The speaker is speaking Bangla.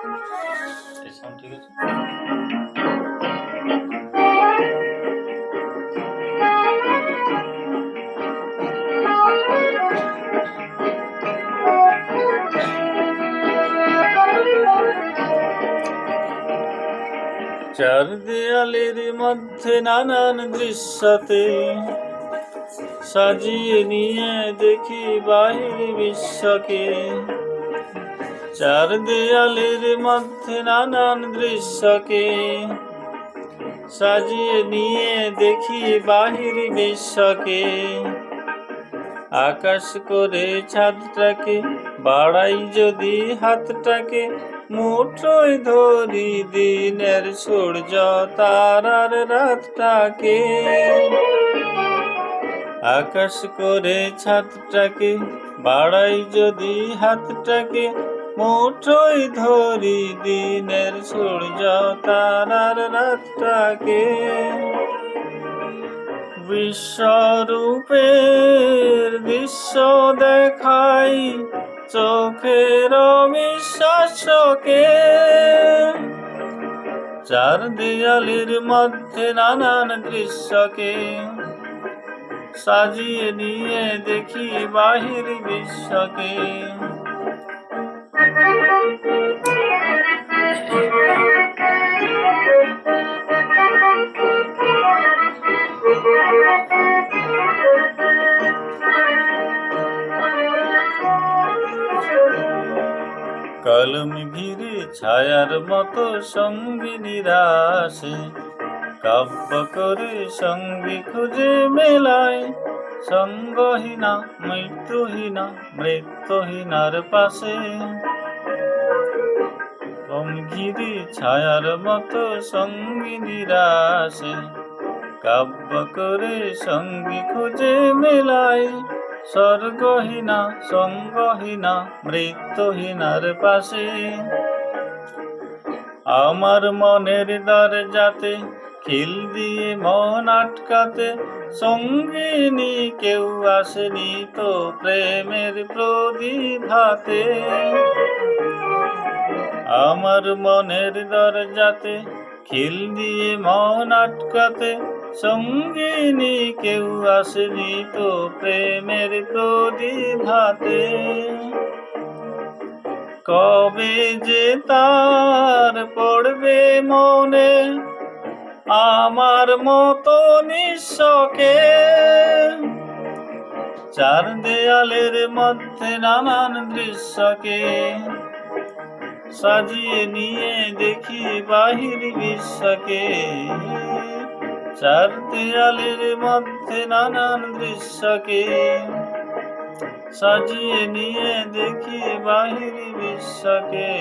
এই sound ঠিক আছে চার দেয়ালের মধ্যে নানান দৃশ্যতে সাজিয়ে নিয়ে দেখি বাহির বিশ্বকে চার দেয়ালের মধ্যে নানান দৃশ্যকে সাজিয়ে নিয়ে দেখি বাহির বিশ্বকে। আকাশ করে ছাদটাকে, বাড়াই যদি হাতটাকে, মুঠোয় ধরি দিনের সূর্য তারার রাতটাকে। আকাশ করে ছাদটাকে, বাড়াই যদি হাতটাকে মুঠোয় ধরি দিনের সূর্য তারার রাতটাকে। বিশ্বরূপের দৃশ্য দেখাই চোখের বিশ্বাসকে চার দেয়ালের মধ্যে নানান দৃশ্যকে সাজিয়ে নিয়ে দেখি বাহির বিশ্বকে। কলম ছায়ার মতো সঙ্গী নিরাশে কাব্য করে সঙ্গী খুঁজে মেলায়। সঙ্গহীনা মৃত্যুহীনা মৃত্যুহীনার পাশে। কম ঘিরে ছায়ার মতো সঙ্গী নিরাশে কাব্য করে সঙ্গী খুঁজে মেলায় স্বর্গহীনা সঙ্গহীনা মৃত্যুহীনার পাশে আমার মনের দরজাতে খিল দিয়ে মন আটকাতে সঙ্গিনী কেউ আসেনি তো প্রেমের প্রদীভাতে আমার মনের দরজাতে খিল দিয়ে মন আটকাতে সঙ্গিনী কেউ আসেনি তো প্রেমের প্রদীভাতে কবে যে তার পড়বে মনে আমার মতো নিঃস্বকে চার দেয়ালের মধ্যে নানান দৃশ্যকে সাজিয়ে নিয়ে দেখি বাহির বিশ্বকে। চার দেয়ালের মধ্যে নানান দৃশ্যকে সাজিয়ে নিয়ে দেখি বাহির বিশ্বকে।